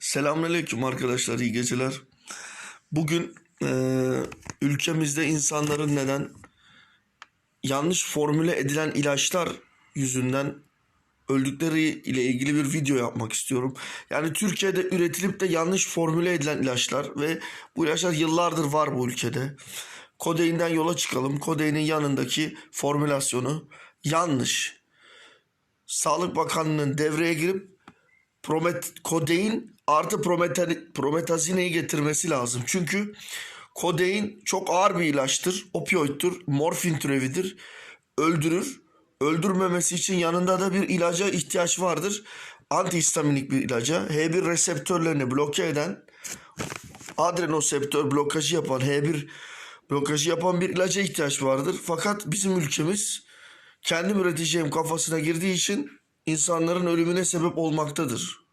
Selamünaleyküm arkadaşlar, iyi geceler. Bugün eee, ülkemizde insanların neden yanlış formüle edilen ilaçlar yüzünden öldükleri ile ilgili bir video yapmak istiyorum. Yani Türkiye'de üretilip de yanlış formüle edilen ilaçlar ve bu ilaçlar yıllardır var bu ülkede. Kodeinden yola çıkalım. Kodeinin yanındaki formülasyonu yanlış. Sağlık Bakanlığı'nın devreye girip promet kodein artı prometa, prometazineyi getirmesi lazım. Çünkü kodein çok ağır bir ilaçtır. Opioidtur. Morfin türevidir. Öldürür. Öldürmemesi için yanında da bir ilaca ihtiyaç vardır. Antihistaminik bir ilaca. H1 reseptörlerini bloke eden adrenoseptör blokajı yapan H1 blokajı yapan bir ilaca ihtiyaç vardır. Fakat bizim ülkemiz kendim üreteceğim kafasına girdiği için insanların ölümüne sebep olmaktadır.